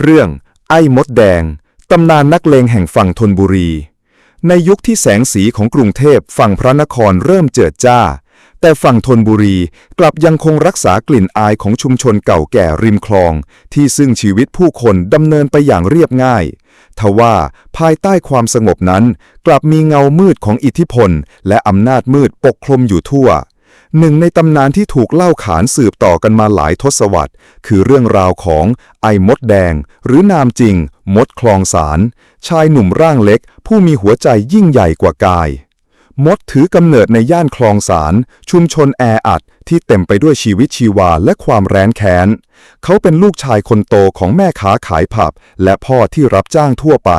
เรื่องไอ้มดแดง ตำนานนักเลงแห่งฝั่งธนบุรี ในยุคที่แสงสีของกรุงเทพฝั่งพระนครเริ่มเจิดจ้า แต่ฝั่งธนบุรีกลับยังคงรักษากลิ่นอายของชุมชนเก่าแก่ริมคลอง ที่ซึ่งชีวิตผู้คนดำเนินไปอย่างเรียบง่าย ทว่าภายใต้ความสงบนั้น กลับมีเงามืดของอิทธิพล และอำนาจมืดปกคลุมอยู่ทั่ว หนึ่งในตำนานที่ถูกเล่าขานสืบต่อกันมาหลายทศวรรษ คือเรื่องราวของไอ้มดแดง หรือนามจริง มดคลองสาร ชายหนุ่มร่างเล็ก ผู้มีหัวใจยิ่งใหญ่กว่ากาย มดถือกำเนิดในย่านคลองสาร ชุมชนแออัด ที่เต็มไปด้วยชีวิตชีวาและความแร้นแค้น เขาเป็นลูกชายคนโตของแม่ค้าขายผับ และพ่อที่รับจ้างทั่วไป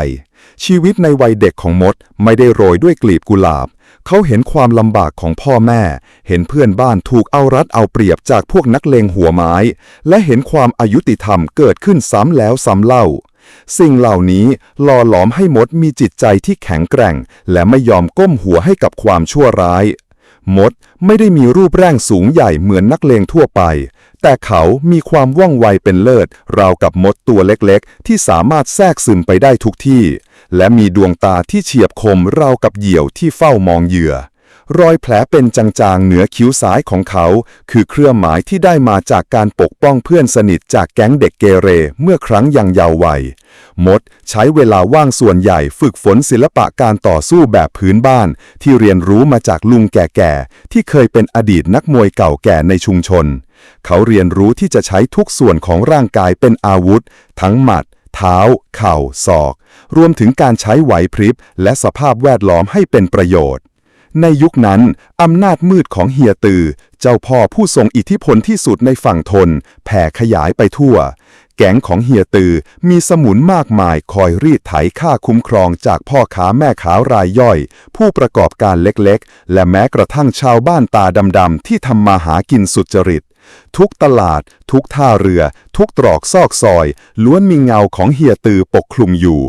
ชีวิตในวัยเด็กของมดไม่ได้โรยด้วยกลีบกุหลาบ เขาเห็นความลำบากของพ่อแม่ เห็นเพื่อนบ้านถูกเอารัดเอาเปรียบจากพวกนักเลงหัวไม้ และเห็นความอายุติธรรมเกิดขึ้นซ้ำแล้วซ้ำเล่า สิ่งเหล่านี้หล่อหลอมให้มดมีจิตใจที่แข็งแกร่ง และไม่ยอมก้มหัวให้กับความชั่วร้าย มดไม่ได้มีรูปร่างสูงใหญ่เหมือนนักเลงทั่วไป แต่เขามีความว่องไวเป็นเลิศ ราวกับมดตัวเล็กๆ ที่สามารถแทรกซึมไปได้ทุกที่ และมีดวงตาที่เฉียบคมราวกับเหยี่ยวที่เฝ้ามองเหยื่อ รอยแผลเป็นจางๆ เหนือคิ้วซ้ายของเขา คือเครื่องหมายที่ได้มาจากการปกป้องเพื่อนสนิทจากแก๊งเด็กเกเรเมื่อครั้งยังเยาว์วัย มดใช้เวลาว่างส่วนใหญ่ฝึกฝนศิลปะการต่อสู้แบบพื้นบ้าน ที่เรียนรู้มาจากลุงแก่ๆ ที่เคยเป็นอดีตนักมวยเก่าแก่ในชุมชน เขาเรียนรู้ที่จะใช้ทุกส่วนของร่างกายเป็นอาวุธ ทั้งหมัด เท้า เข่า ศอก รวมถึงการใช้ไหวพริบ และสภาพแวดล้อมให้เป็นประโยชน์ ในยุคนั้น อำนาจมืดของเฮียตือ เจ้าพ่อผู้ทรงอิทธิพลที่สุดในฝั่งทน แผ่ขยายไปทั่ว แก๊งของเฮียตือมีสมุนมากมายคอยรีดไถค่าคุ้มครองจากพ่อค้าแม่ค้ารายย่อย ผู้ประกอบการเล็กๆ และแม้กระทั่งชาวบ้านตาดำๆที่ทำมาหากินสุจริต ทุกตลาด ทุกท่าเรือ ทุกตรอกซอกซอย ล้วนมีเงาของเฮียตือปกคลุมอยู่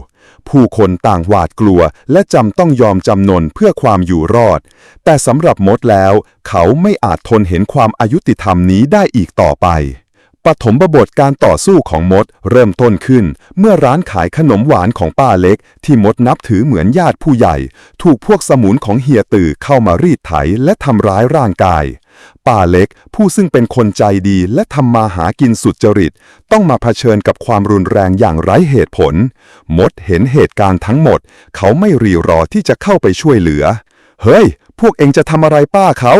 ผู้คนต่างหวาดกลัวและจำต้องยอมจำนนเพื่อความอยู่รอด แต่สำหรับมดแล้ว เขาไม่อาจทนเห็นความอายุติธรรมนี้ได้อีกต่อไป ปฐมบทการต่อสู้ของมดเริ่มต้นขึ้น เมื่อร้านขายขนมหวานของป้าเล็ก ที่มดนับถือเหมือนญาติผู้ใหญ่ ถูกพวกสมุนของเฮียตือเข้ามารีดไถและทำร้ายร่างกาย ป้าเล็กผู้ซึ่งเป็นคนใจดีและทำมาหากินสุดจริต ต้องมาเผชิญกับความรุนแรงอย่างไร้เหตุผล มดเห็นเหตุการณ์ทั้งหมด เขาไม่รีรอที่จะเข้าไปช่วยเหลือ เฮ้ย พวกเองจะทำอะไรป้าเขา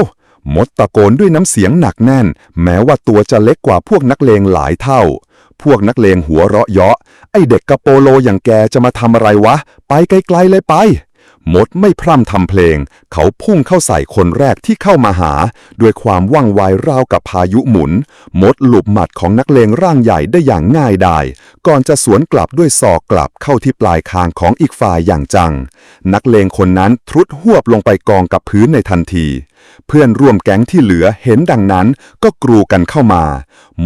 มดตะโกนด้วยน้ำเสียงหนักแน่น แม้ว่าตัวจะเล็กกว่าพวกนักเลงหลายเท่า พวกนักเลงหัวเราะเยาะ ไอเด็กกระโปโลอย่างแกจะมาทำอะไรวะ ไปไกลๆเลยไป มดไม่พร่ำทำเพลง เขาพุ่งเข้าใส่คนแรกที่เข้ามาหา ด้วยความว่องไวราวกับพายุหมุน มดหลุบหมัดของนักเลงร่างใหญ่ได้อย่างง่ายดายก่อนจะสวนกลับด้วยศอกกลับเข้าที่ปลายคางของอีกฝ่ายอย่างจัง นักเลงคนนั้นทรุดหวบลงไปกองกับพื้นในทันที เพื่อนร่วมแก๊งที่เหลือเห็นดังนั้นก็กรูกันเข้ามา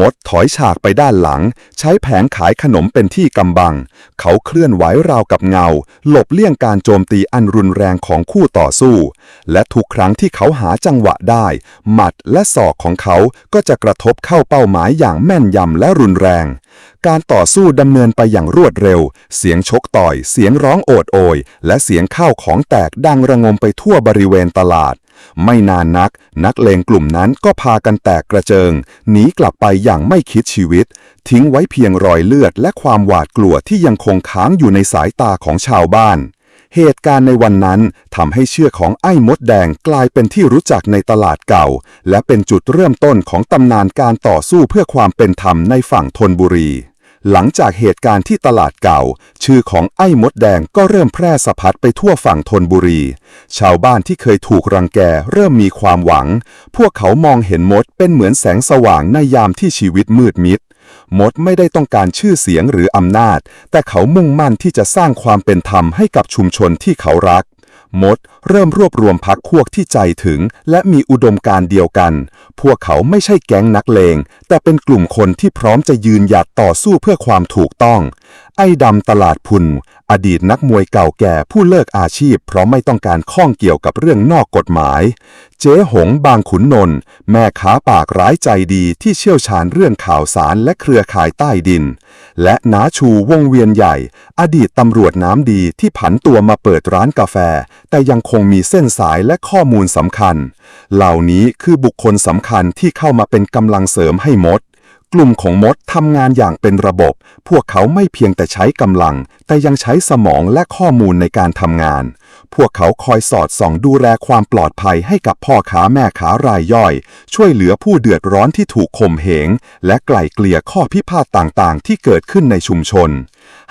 มดถอยฉากไปด้านหลัง ใช้แผงขายขนมเป็นที่กำบัง เขาเคลื่อนไหวราวกับเงา หลบเลี่ยงการโจมตีอันรุนแรงของคู่ต่อสู้ และทุกครั้งที่เขาหาจังหวะได้ หมัดและศอกของเขาก็จะกระทบเข้าเป้าหมายอย่างแม่นยำและรุนแรงการต่อสู้ดำเนินไปอย่างรวดเร็ว เสียงชกต่อย เสียงร้องโอดโอย และเสียงข้าวของแตกดังระงมไปทั่วบริเวณตลาดไม่นานนัก นักเลงกลุ่มนั้นก็พากันแตกกระเจิงหนีกลับไปอย่างไม่คิดชีวิต ทิ้งไว้เพียงรอยเลือดและความหวาดกลัวที่ยังคงค้างอยู่ในสายตาของชาวบ้าน เหตุการณ์ในวันนั้นทำให้เชื่อของไอ้มดแดงกลายเป็นที่รู้จักในตลาดเก่า และเป็นจุดเริ่มต้นของตำนานการต่อสู้เพื่อความเป็นธรรมในฝั่งธนบุรี หลังจากเหตุการณ์ที่ตลาดเก่า ชื่อของไอ้มดแดงก็เริ่มแพร่สะพัดไปทั่วฝั่งธนบุรี ชาวบ้านที่เคยถูกรังแกเริ่มมีความหวัง พวกเขามองเห็นมดเป็นเหมือนแสงสว่างในยามที่ชีวิตมืดมิด มดไม่ได้ต้องการชื่อเสียงหรืออำนาจ แต่เขามุ่งมั่นที่จะสร้างความเป็นธรรมให้กับชุมชนที่เขารัก มดเริ่มรวบรวมพักพวกที่ใจถึง และมีอุดมการเดียวกัน พวกเขาไม่ใช่แก๊งนักเลง แต่เป็นกลุ่มคนที่พร้อมจะยืนหยัดต่อสู้เพื่อความถูกต้อง ไอ้ดำตลาดพุน อดีตนักมวยเก่าแก่ผู้เลิกอาชีพ เพราะไม่ต้องการข้องเกี่ยวกับเรื่องนอกกฎหมาย เจ๊หงบางขุนนนท์แม่ค้าปากร้ายใจดีที่เชี่ยวชาญเรื่องข่าวสารและเครือข่ายใต้ดิน และนาชูวงเวียนใหญ่ อดีตตำรวจน้ำดีที่ผันตัวมาเปิดร้านกาแฟแต่ยังคงมีเส้นสายและข้อมูลสำคัญ เหล่านี้คือบุคคลสำคัญที่เข้ามาเป็นกำลังเสริมให้มด กลุ่มของมดทำงานอย่างเป็นระบบ พวกเขาไม่เพียงแต่ใช้กำลัง แต่ยังใช้สมองและข้อมูลในการทำงาน พวกเขาคอยสอดส่องดูแลความปลอดภัยให้กับพ่อค้าแม่ค้ารายย่อย ช่วยเหลือผู้เดือดร้อนที่ถูกข่มเหง และไกล่เกลี่ยข้อพิพาทต่างๆ ที่เกิดขึ้นในชุมชน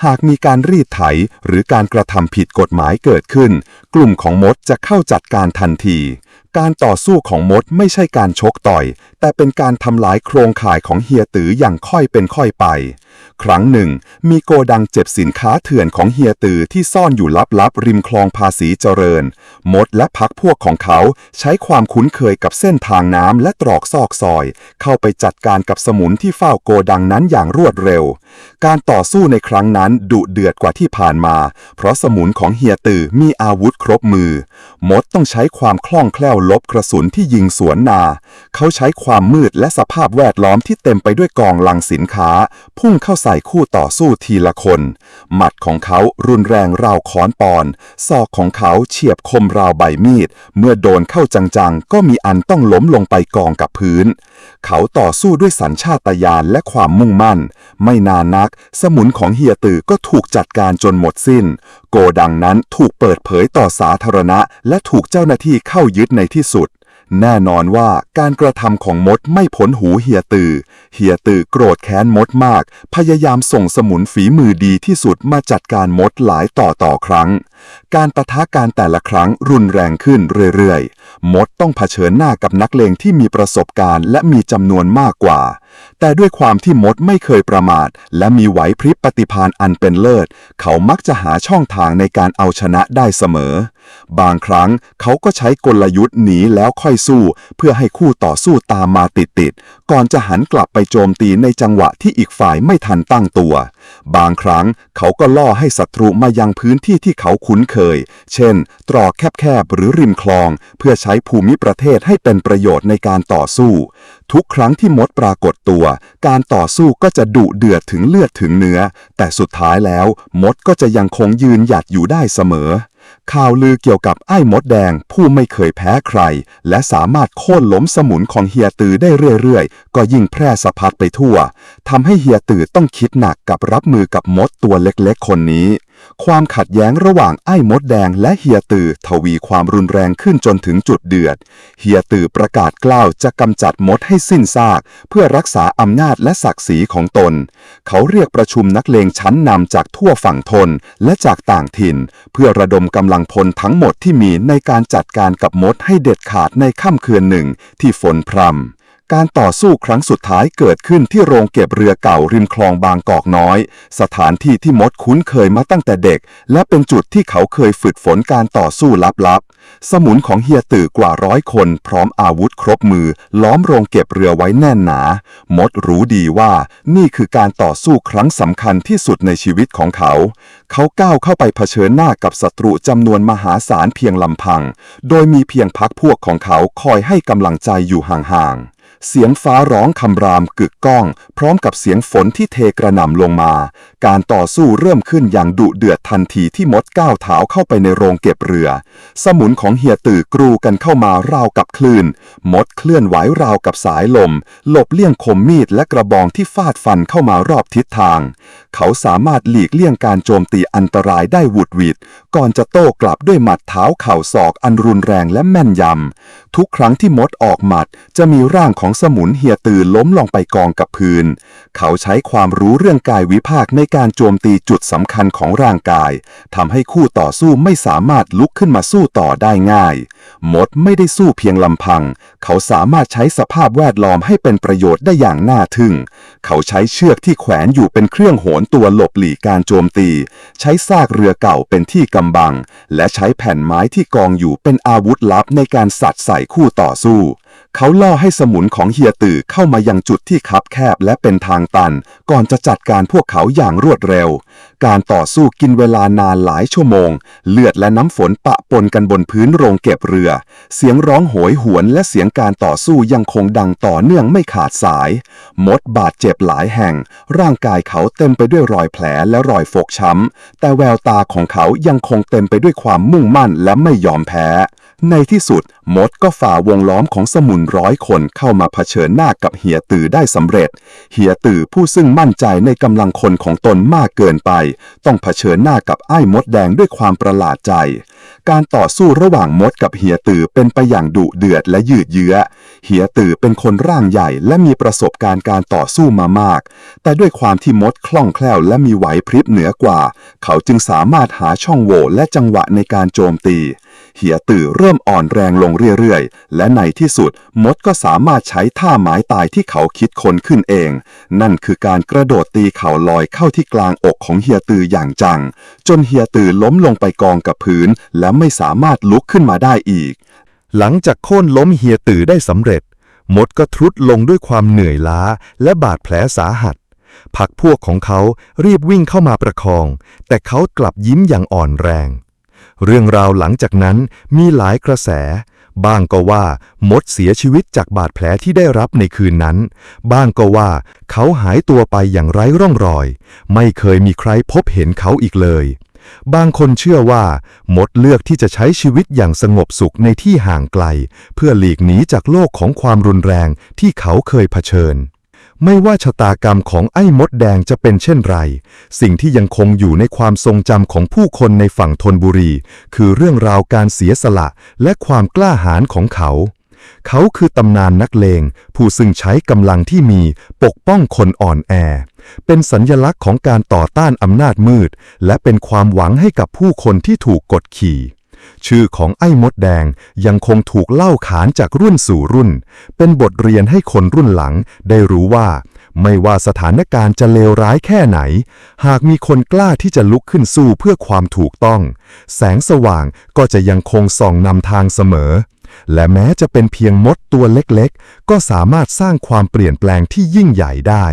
หากมีการรีดไถหรือการกระทำผิดกฎหมายเกิดขึ้น กลุ่มของมดจะเข้าจัดการทันทีการต่อสู้ของมดไม่ใช่การชกต่อย แต่เป็นการทำลายโครงข่ายของเฮียตืออย่างค่อยเป็นค่อยไป ครั้งหนึ่ง มีโกดังเจ็บสินค้าเถื่อนของเฮียตือที่ซ่อนอยู่ลับๆ ริมคลองภาษีเจริญ มดและพักพวกของเขาใช้ความคุ้นเคยกับเส้นทางน้ำและตรอกซอกซอย เข้าไปจัดการกับสมุนที่เฝ้าโกดังนั้นอย่างรวดเร็ว การต่อสู้ในครั้งนั้นดุเดือดกว่าที่ผ่านมา เพราะสมุนของเฮียตือมีอาวุธครบมือ มดต้องใช้ความคล่องแคล่วลบกระสุนที่ยิงสวนนา เขาใช้ความมืดและสภาพแวดล้อมที่เต็มไปด้วยกองลังสินค้า พุ่งเข้าใส่คู่ต่อสู้ทีละคน หมัดของเขารุนแรงราวค้อนปอนศอกของเขาเฉียบคมราวใบมีด เมื่อโดนเข้าจังๆ ก็มีอันต้องล้มลงไปกองกับพื้น เขาต่อสู้ด้วยสัญชาตญาณและความมุ่งมั่น ไม่นานนัก สมุนของเฮียตือก็ถูกจัดการจนหมดสิ้น โกดังนั้นถูกเปิดเผยต่อสาธารณะ และถูกเจ้าหน้าที่เข้ายึดในที่สุด แน่นอนว่าการกระทำของมดไม่พ้นหูเฮียตือ เฮียตือโกรธแค้นมดมาก พยายามส่งสมุนฝีมือดีที่สุดมาจัดการมดหลายต่อต่อครั้ง การปะทะการแต่ละครั้งรุนแรงขึ้นเรื่อยๆ มดต้องเผชิญหน้ากับนักเลงที่มีประสบการณ์และมีจำนวนมากกว่า แต่ด้วยความที่มดไม่เคยประมาท และมีไหวพริบปฏิภาณอันเป็นเลิศ เขามักจะหาช่องทางในการเอาชนะได้เสมอ บางครั้งเขาก็ใช้กลยุทธ์หนีแล้วค่อยสู้ เพื่อให้คู่ต่อสู้ตามมาติดๆก่อนจะหันกลับไปโจมตีในจังหวะที่อีกฝ่ายไม่ทันตั้งตัว บางครั้งเขาก็ล่อให้ศัตรูมายังพื้นที่ที่เขาคุ้นเคย เช่น ตรอกแคบๆหรือริมคลอง เพื่อใช้ภูมิประเทศให้เป็นประโยชน์ในการต่อสู้ ทุกครั้งที่มดปรากฏตัว การต่อสู้ก็จะดุเดือดถึงเลือดถึงเนื้อ แต่สุดท้ายแล้ว มดก็จะยังคงยืนหยัดอยู่ได้เสมอ ข่าวลือเกี่ยวกับไอ้มดแดง ผู้ไม่เคยแพ้ใคร และสามารถโค่นล้มสมุนของเฮียตือได้เรื่อยๆ ก็ยิ่งแพร่สะพัดไปทั่วทำให้เฮียตือต้องคิดหนักกับรับมือกับมดตัวเล็กๆ คนนี้ ความขัดแย้งระหว่างไอ้มดแดงและเฮียตือทวีความรุนแรงขึ้นจนถึงจุดเดือด เฮียตือประกาศกล้าวจะกำจัดมดให้สิ้นซาก เพื่อรักษาอำนาจและศักดิ์ศรีของตน เขาเรียกประชุมนักเลงชั้นนำจากทั่วฝั่งทนและจากต่างถิ่น เพื่อระดมกำลังพลทั้งหมดที่มีในการจัดการกับมดให้เด็ดขาดในค่ำคืนหนึ่งที่ฝนพรำ การต่อสู้ครั้งสุดท้ายเกิดขึ้นที่โรงเก็บเรือเก่าริมคลองบางกอกน้อย สถานที่ที่มดคุ้นเคยมาตั้งแต่เด็ก และเป็นจุดที่เขาเคยฝึกฝนการต่อสู้ลับๆ สมุนของเฮียตื่อกว่าร้อยคน พร้อมอาวุธครบมือ ล้อมโรงเก็บเรือไว้แน่นหนา มดรู้ดีว่านี่คือการต่อสู้ครั้งสำคัญที่สุดในชีวิตของเขา เขาก้าวเข้าไปเผชิญหน้ากับศัตรูจำนวนมหาศาลเพียงลำพัง โดยมีเพียงพักพวกของเขาคอยให้กำลังใจอยู่ห่างๆ เสียงฟ้าร้องคำรามกึกก้อง พร้อมกับเสียงฝนที่เทกระหน่ำลงมา การต่อสู้เริ่มขึ้นอย่างดุเดือดทันทีที่มดก้าวเท้าเข้าไปในโรงเก็บเรือ สมุนของเฮียตือกรูกันเข้ามาราวกับคลื่น มดเคลื่อนไหวราวกับสายลม หลบเลี่ยงคมมีดและกระบองที่ฟาดฟันเข้ามารอบทิศทาง เขาสามารถหลีกเลี่ยงการโจมตีอันตรายได้หวุดหวิด ก่อนจะโต้กลับด้วยหมัดเท้าเข่าศอกอันรุนแรงและแม่นยำ ทุกครั้งที่มดออกหมัด จะมีร่างของสมุนเฮียตือล้มลงไปกองกับพื้น เขาใช้ความรู้เรื่องกายวิภาคในการโจมตีจุดสำคัญของร่างกายทำให้คู่ต่อสู้ไม่สามารถลุกขึ้นมาสู้ต่อได้ง่าย มดไม่ได้สู้เพียงลำพัง เขาสามารถใช้สภาพแวดล้อมให้เป็นประโยชน์ได้อย่างน่าทึ่ง เขาใช้เชือกที่แขวนอยู่เป็นเครื่องโหนตัวหลบหลีกการโจมตีใช้ซากเรือเก่าเป็นที่กำบัง และใช้แผ่นไม้ที่กองอยู่เป็นอาวุธลับในการสัตว์ใส่คู่ต่อสู้ เขาล่อให้สมุนของเฮียตือเข้ามายังจุดที่คับแคบและเป็นทางตัน ก่อนจะจัดการพวกเขาอย่างรวดเร็ว การต่อสู้กินเวลานานหลายชั่วโมง เลือดและน้ำฝนปะปนกันบนพื้นโรงเก็บเรือ เสียงร้องโหยหวนและเสียงการต่อสู้ยังคงดังต่อเนื่องไม่ขาดสาย มดบาดเจ็บหลายแห่ง ร่างกายเขาเต็มไปด้วยรอยแผลและรอยฟกช้ำแต่แววตาของเขายังคงเต็มไปด้วยความมุ่งมั่นและไม่ยอมแพ้ ในที่สุดมดก็ฝ่าวงล้อมของสมุนร้อยคนเข้ามาเผชิญหน้ากับเฮียตือได้สำเร็จ เฮียตือผู้ซึ่งมั่นใจในกำลังคนของตนมากเกินไป ต้องเผชิญหน้ากับไอ้มดแดงด้วยความประหลาดใจ การต่อสู้ระหว่างมดกับเฮียตือเป็นไปอย่างดุเดือดและยืดเยื้อ เฮียตือเป็นคนร่างใหญ่และมีประสบการณ์การต่อสู้มามาก แต่ด้วยความที่มดคล่องแคล่วและมีไหวพริบเหนือกว่า เขาจึงสามารถหาช่องโหว่และจังหวะในการโจมตี เฮียตือเริ่มอ่อนแรงลงเรื่อยๆ และในที่สุดมดก็สามารถใช้ท่าหมายตายที่เขาคิดคนขึ้นเอง นั่นคือการกระโดดตีเข่าลอยเข้าที่กลางอกของเฮียตืออย่างจัง จนเฮียตือล้มลงไปกองกับพื้น และไม่สามารถลุกขึ้นมาได้อีก หลังจากโค่นล้มเฮียตือได้สำเร็จ มดก็ทรุดลงด้วยความเหนื่อยล้าและบาดแผลสาหัสผักพวกของเขารีบวิ่งเข้ามาประคอง แต่เขากลับยิ้มอย่างอ่อนแรง เรื่องราวหลังจากนั้นมีหลายกระแส บ้างก็ว่า มดเสียชีวิตจากบาดแผลที่ได้รับในคืนนั้น บ้างก็ว่า เขาหายตัวไปอย่างไร้ร่องรอย ไม่เคยมีใครพบเห็นเขาอีกเลย บางคนเชื่อว่า มดเลือกที่จะใช้ชีวิตอย่างสงบสุขในที่ห่างไกล เพื่อหลีกหนีจากโลกของความรุนแรงที่เขาเคยเผชิญ ไม่ว่าชะตากรรมของไอ้มดแดงจะเป็นเช่นไร สิ่งที่ยังคงอยู่ในความทรงจำของผู้คนในฝั่งธนบุรี คือเรื่องราวการเสียสละและความกล้าหาญของเขา เขาคือตำนานนักเลง ผู้ซึ่งใช้กำลังที่มีปกป้องคนอ่อนแอ เป็นสัญญลักษณ์ของการต่อต้านอำนาจมืด และเป็นความหวังให้กับผู้คนที่ถูกกดขี่ ชื่อของไอ้มดแดงยังคงถูกเล่าขานจากรุ่นสู่รุ่น เป็นบทเรียนให้คนรุ่นหลังได้รู้ว่า ไม่ว่าสถานการณ์จะเลวร้ายแค่ไหน หากมีคนกล้าที่จะลุกขึ้นสู้เพื่อความถูกต้อง แสงสว่างก็จะยังคงส่องนำทางเสมอ และแม้จะเป็นเพียงมดตัวเล็กๆ ก็สามารถสร้างความเปลี่ยนแปลงที่ยิ่งใหญ่ได้